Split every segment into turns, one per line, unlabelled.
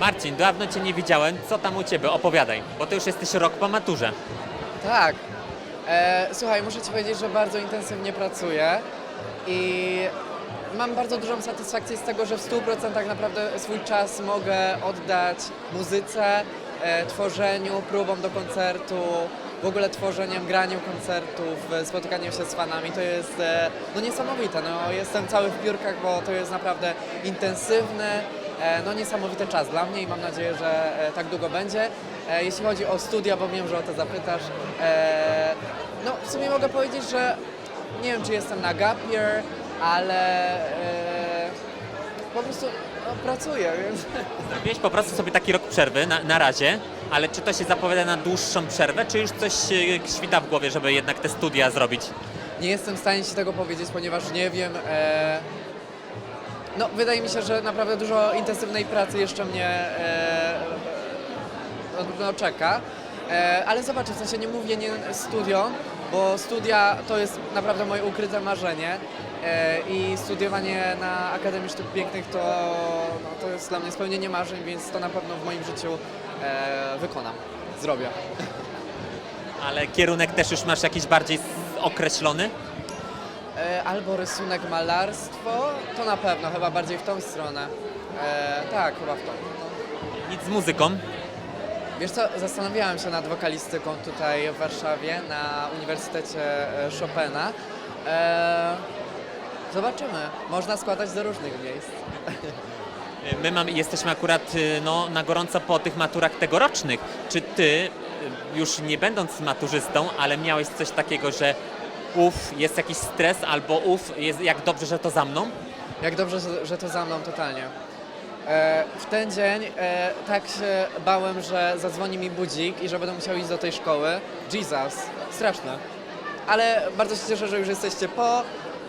Marcin, dawno Cię nie widziałem. Co tam u Ciebie? Opowiadaj, bo Ty już jesteś rok po maturze.
Tak. E, słuchaj, muszę Ci powiedzieć, że bardzo intensywnie pracuję i mam bardzo dużą satysfakcję z tego, że w 100% naprawdę swój czas mogę oddać muzyce, e, tworzeniu, próbom do koncertu, w ogóle tworzeniem, graniu koncertów, e, spotykaniem się z fanami. To jest e, no niesamowite. No, jestem cały w biurkach, bo to jest naprawdę intensywny, e, no niesamowity czas dla mnie i mam nadzieję, że e, tak długo będzie. E, Jeśli chodzi o studia, bo wiem, że o to zapytasz, e, no w sumie mogę powiedzieć, że nie wiem, czy jestem na gap year, ale e, po prostu no, pracuję, więc
Zrobiłeś po prostu sobie taki rok przerwy na, na razie, ale czy to się zapowiada na dłuższą przerwę, czy już coś e, świta w głowie, żeby jednak te studia zrobić?
nie jestem w stanie Ci tego powiedzieć, ponieważ nie wiem. E, no, wydaje mi się, że naprawdę dużo intensywnej pracy jeszcze mnie e, no, czeka. E, ale zobaczę, w sensie nie mówię nie studio, bo studia to jest naprawdę moje ukryte marzenie. E, I studiowanie na Akademii Sztuk Pięknych to, no, to jest dla mnie spełnienie marzeń, więc to na pewno w moim życiu e, wykonam, zrobię.
Ale kierunek też już masz jakiś bardziej określony?
E, albo rysunek, malarstwo, to na pewno, chyba bardziej w tą stronę. E, tak, chyba w tą.
Nic z muzyką?
Wiesz co, zastanawiałem się nad wokalistyką tutaj w Warszawie na Uniwersytecie e, Chopina. E, zobaczymy, można składać do różnych miejsc.
E, My mamy, jesteśmy akurat no, na gorąco po tych maturach tegorocznych. Czy Ty, już nie będąc maturzystą, ale miałeś coś takiego, że uf, jest jakiś stres, albo uf, jest, jak dobrze, że to za mną?
Jak dobrze, że, to za mną totalnie. E, w ten dzień e, tak się bałem, że zadzwoni mi budzik i że będę musiał iść do tej szkoły. Jesus, straszne. Ale bardzo się cieszę, że już jesteście po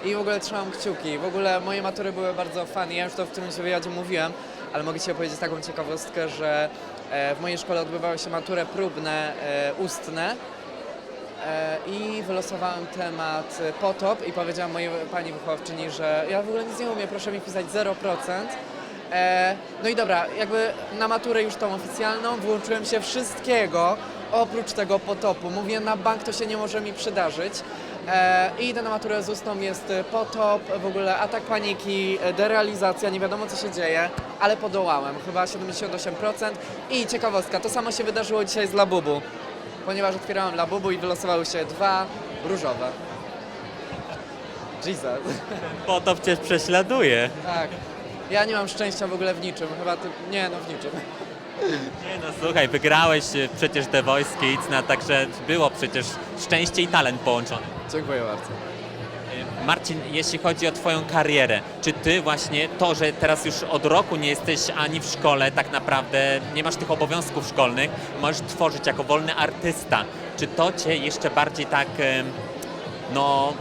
i w ogóle trzymam kciuki. W ogóle moje matury były bardzo fajne. Ja już to w którymś wywiadzie mówiłem, ale mogę Ci opowiedzieć taką ciekawostkę, że e, w mojej szkole odbywały się matury próbne ustne i wylosowałem temat e, potop i powiedziałam mojej pani wychowawczyni, że ja w ogóle nic nie umiem, proszę mi pisać 0%. E, no i dobra, jakby na maturę już tą oficjalną włączyłem się wszystkiego oprócz tego potopu. Mówię, na bank to się nie może mi przydarzyć. E, I idę na maturę z ustną, jest e, potop, w ogóle atak paniki, e, derealizacja, nie wiadomo co się dzieje, ale podołałem, chyba 78%. I ciekawostka, to samo się wydarzyło dzisiaj z Labubu ponieważ otwierałem labubu i wylosowały się dwa różowe. Jesus.
Potop Cię prześladuje.
Tak. Ja nie mam szczęścia w ogóle w niczym. Chyba ty... Nie, no w niczym.
Nie no, słuchaj, wygrałeś e, przecież The Voice Kids, no, także było przecież szczęście i talent połączony.
Dziękuję bardzo.
Marcin, jeśli chodzi o Twoją karierę, czy Ty właśnie to, że teraz już od roku nie jesteś ani w szkole, tak naprawdę nie masz tych obowiązków szkolnych, możesz tworzyć jako wolny artysta, czy to Cię jeszcze bardziej tak, no,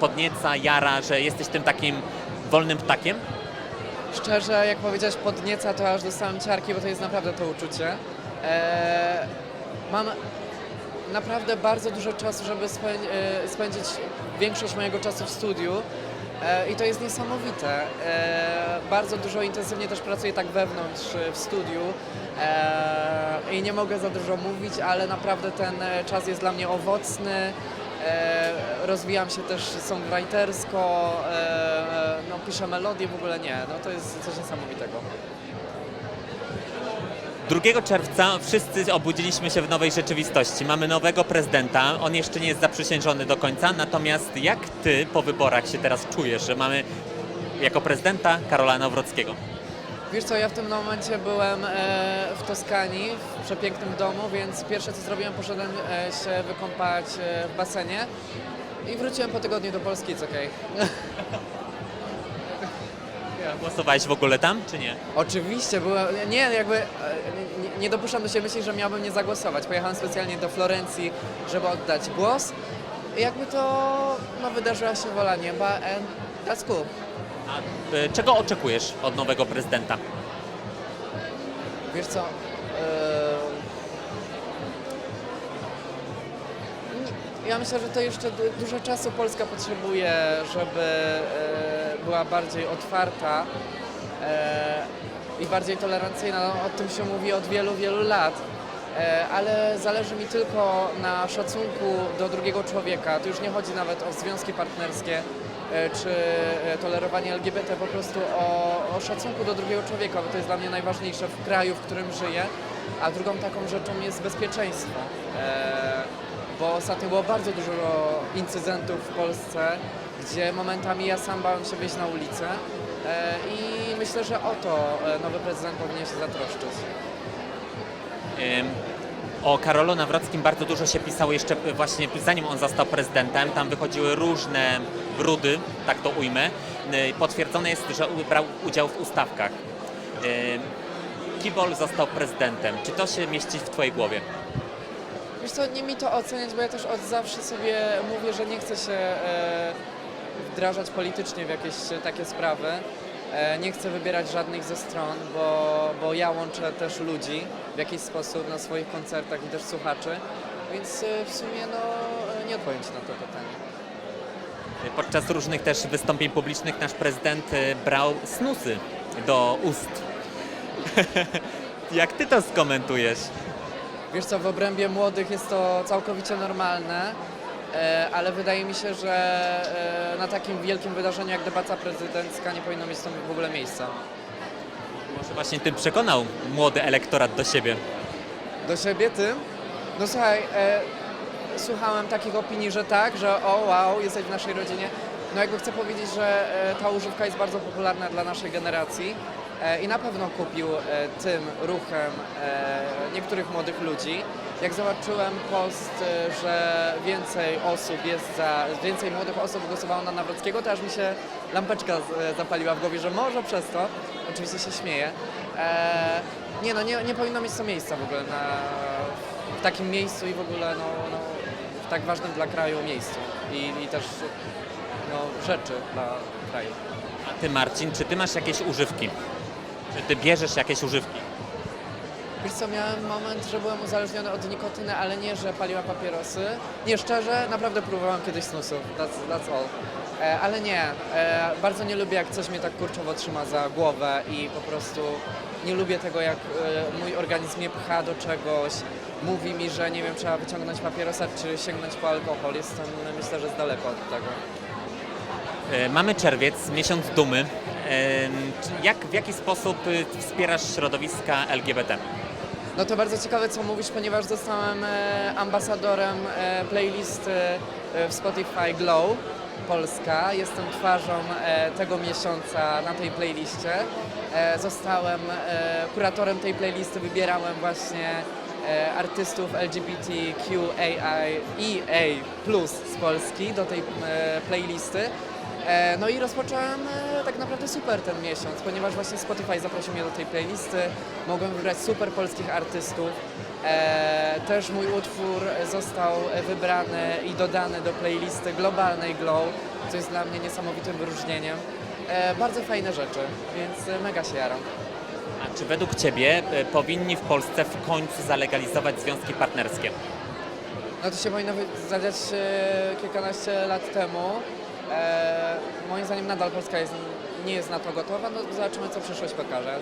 podnieca, jara, że jesteś tym takim wolnym ptakiem?
Szczerze, jak powiedziałeś podnieca, to aż dostałem ciarki, bo to jest naprawdę to uczucie. Eee, mam naprawdę bardzo dużo czasu, żeby e, spędzić większość mojego czasu w studiu. E, I to jest niesamowite. E, bardzo dużo intensywnie też pracuję tak wewnątrz w studiu i nie mogę za dużo mówić, ale naprawdę ten czas jest dla mnie owocny. Rozwijam się też songwritersko, no, piszę melodie, w ogóle nie. No, to jest coś niesamowitego.
2 czerwca wszyscy obudziliśmy się w nowej rzeczywistości. Mamy nowego prezydenta, on jeszcze nie jest zaprzysiężony do końca, natomiast jak ty po wyborach się teraz czujesz, że mamy jako prezydenta Karola Nawrockiego?
Wiesz co, ja w tym momencie byłem e, w Toskanii, w przepięknym domu, więc pierwsze co zrobiłem, poszedłem e, się wykąpać e, w basenie i wróciłem po tygodniu do Polski, it's okej.
Głosowałeś w ogóle tam, czy nie?
Oczywiście, byłem, nie, jakby e, nie, nie dopuszczam do siebie myśli, że miałbym nie zagłosować. Pojechałem specjalnie do Florencji, żeby oddać głos i jakby to, no wydarzyła się wola nieba and that's cool.
A y, czego oczekujesz od nowego prezydenta?
Wiesz co? e, Ja myślę, że to jeszcze du- dużo czasu Polska potrzebuje, żeby e, była bardziej otwarta. E, i bardziej tolerancyjna. No, o tym się mówi od wielu, wielu lat. E, ale zależy mi tylko na szacunku do drugiego człowieka. Tu już nie chodzi nawet o związki partnerskie e, czy tolerowanie LGBT, po prostu o, o szacunku do drugiego człowieka, bo to jest dla mnie najważniejsze w kraju, w którym żyję. A drugą taką rzeczą jest bezpieczeństwo. Bo ostatnio było bardzo dużo incydentów w Polsce, gdzie momentami ja sam bałem się wyjść na ulicę e, i myślę, że o to e, nowy prezydent powinien się zatroszczyć.
O Karolu Nawrockim bardzo dużo się pisało jeszcze właśnie zanim on został prezydentem. Tam wychodziły różne brudy, tak to ujmę. Potwierdzone jest, że brał udział w ustawkach. Kibol został prezydentem. Czy to się mieści w Twojej głowie?
Wiesz co, nie mi to oceniać, bo ja też od zawsze sobie mówię, że nie chcę się e, wdrażać politycznie w jakieś takie sprawy. E, nie chcę wybierać żadnych ze stron, bo, bo ja łączę też ludzi w jakiś sposób na swoich koncertach i też słuchaczy. Więc e, w sumie no, e, nie odpowiem Ci na to pytanie.
Podczas różnych też wystąpień publicznych nasz prezydent brał snusy do ust. Jak Ty to skomentujesz?
Wiesz co, w obrębie młodych jest to całkowicie normalne, e, ale wydaje mi się, że e, na takim wielkim wydarzeniu jak debata prezydencka nie powinno mieć tam w ogóle miejsca.
Może właśnie tym przekonał młody elektorat do siebie.
Do siebie ty? No słuchaj, e, słuchałem takich opinii, że tak, że o wow, jesteś w naszej rodzinie. No jakby chcę powiedzieć, że e, ta używka jest bardzo popularna dla naszej generacji e, i na pewno kupił e, tym ruchem e, niektórych młodych ludzi. Jak zobaczyłem post, e, że więcej osób jest za, więcej młodych osób głosowało na Nawrockiego, to aż mi się lampeczka e, zapaliła w głowie, że może przez to, oczywiście się śmieję. E, nie no, nie, nie powinno mieć to miejsca w ogóle na, w takim miejscu i w ogóle no, no, w tak ważnym dla kraju miejscu i, i też no, rzeczy dla kraju.
A Ty Marcin, czy Ty masz jakieś używki? Czy Ty bierzesz jakieś używki?
Wiesz co, miałem moment, że byłem uzależniony od nikotyny, ale nie, że paliła papierosy. Nie, szczerze, naprawdę próbowałem kiedyś snusów, that's, that's all. E, ale nie, e, bardzo nie lubię jak coś mnie tak kurczowo trzyma za głowę i po prostu nie lubię tego jak e, mój organizm mnie pcha do czegoś, mówi mi, że nie wiem, trzeba wyciągnąć papierosa czy sięgnąć po alkohol. Jestem, myślę, że z daleko od tego.
E, Mamy czerwiec, miesiąc dumy. Czy- Jak, w jaki sposób y, wspierasz środowiska LGBT?
No to bardzo ciekawe, co mówisz, ponieważ zostałem e, ambasadorem e, playlisty e, w Spotify Glow Polska. Jestem twarzą tego miesiąca na tej playliście. Zostałem kuratorem tej playlisty, wybierałem właśnie artystów LGBTQAI z Polski do tej playlisty. E, No i rozpocząłem e, tak naprawdę super ten miesiąc, ponieważ właśnie Spotify zaprosił mnie do tej playlisty. Mogłem wybrać super polskich artystów. E, Też mój utwór został wybrany i dodany do playlisty globalnej Glow, co jest dla mnie niesamowitym wyróżnieniem. Bardzo fajne rzeczy, więc mega się jaram.
A czy według Ciebie powinni w Polsce w końcu zalegalizować związki partnerskie?
No to się powinno zadziać kilkanaście lat temu. E, moim zdaniem nadal Polska jest, nie jest na to gotowa, no zobaczymy co przyszłość pokaże.